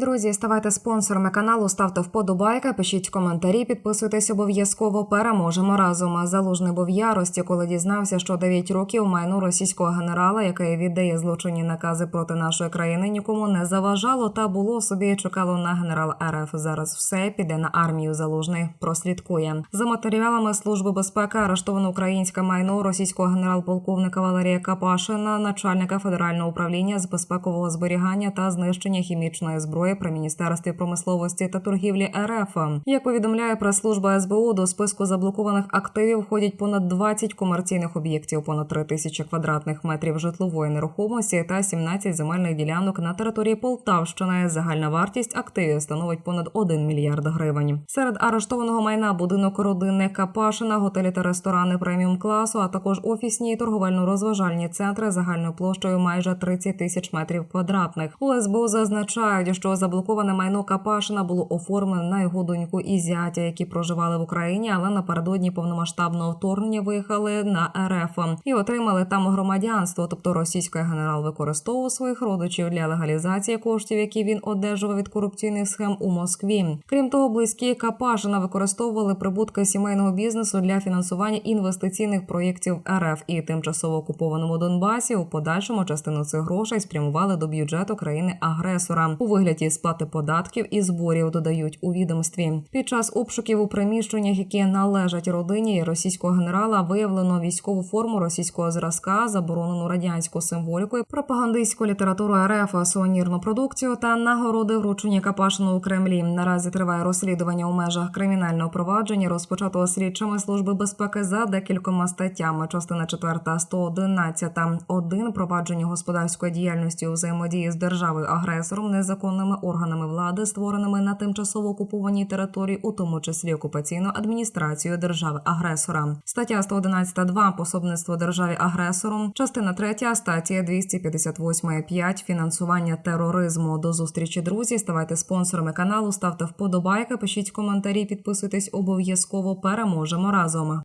Друзі, ставайте спонсорами каналу, ставте вподобайки, пишіть коментарі, підписуйтесь обов'язково. Переможемо разом. Залужний був ярості, коли дізнався, що 9 років майно російського генерала, який віддає злочинні накази проти нашої країни, нікому не заважало та було собі чекало на генерал РФ. Зараз все піде на армію. Залужний прослідкує за матеріалами служби безпеки. Арештовано українське майно російського генерал-полковника Валерія Капашина, начальника федерального управління з безпекового зберігання та знищення хімічної зброї при міністерстві промисловості та торгівлі РФ. Як повідомляє прес-служба СБУ, до списку заблокованих активів входять понад 20 комерційних об'єктів, понад 3 тисячі квадратних метрів житлової нерухомості та 17 земельних ділянок на території Полтавщини. Загальна вартість активів становить понад 1 мільярд гривень. Серед арештованого майна будинок родини Капашина, готелі та ресторани преміум класу, а також офісні і торговельно-розважальні центри загальною площею майже 30 тисяч метрів квадратних. У СБУ зазначають, що заблоковане майно Капашина було оформлене на його доньку і зятя, які проживали в Україні, але напередодні повномасштабного вторгнення виїхали на РФ і отримали там громадянство. Тобто російський генерал використовував своїх родичів для легалізації коштів, які він одержував від корупційних схем у Москві. Крім того, близькі Капашина використовували прибутки сімейного бізнесу для фінансування інвестиційних проєктів РФ і тимчасово окупованому Донбасі. У подальшому частину цих грошей спрямували до бюджету країни-агресора у вигляді сплати податків і зборів. Додають у відомстві. Під час обшуків у приміщеннях, які належать родині російського генерала, виявлено військову форму російського зразка, заборонену радянську символіку, пропагандистську літературу РФ, сувенірну продукцію та нагороди вручені Капашину у Кремлі. Наразі триває розслідування у межах кримінального провадження, розпочатого слідчими служби безпеки за декількома статтями. Частина 4 111. 1. провадження господарської діяльності у взаємодії з державою агресором, незаконними органами влади, створеними на тимчасово окупованій території, у тому числі окупаційною адміністрацією держави агресора. Стаття 111.2. пособництво державі агресором. Частина 3 стаття 258.5. фінансування тероризму. До зустрічі, друзі. Ставайте спонсорами каналу, ставте вподобайки, пишіть коментарі, підписуйтесь обов'язково. Переможемо разом.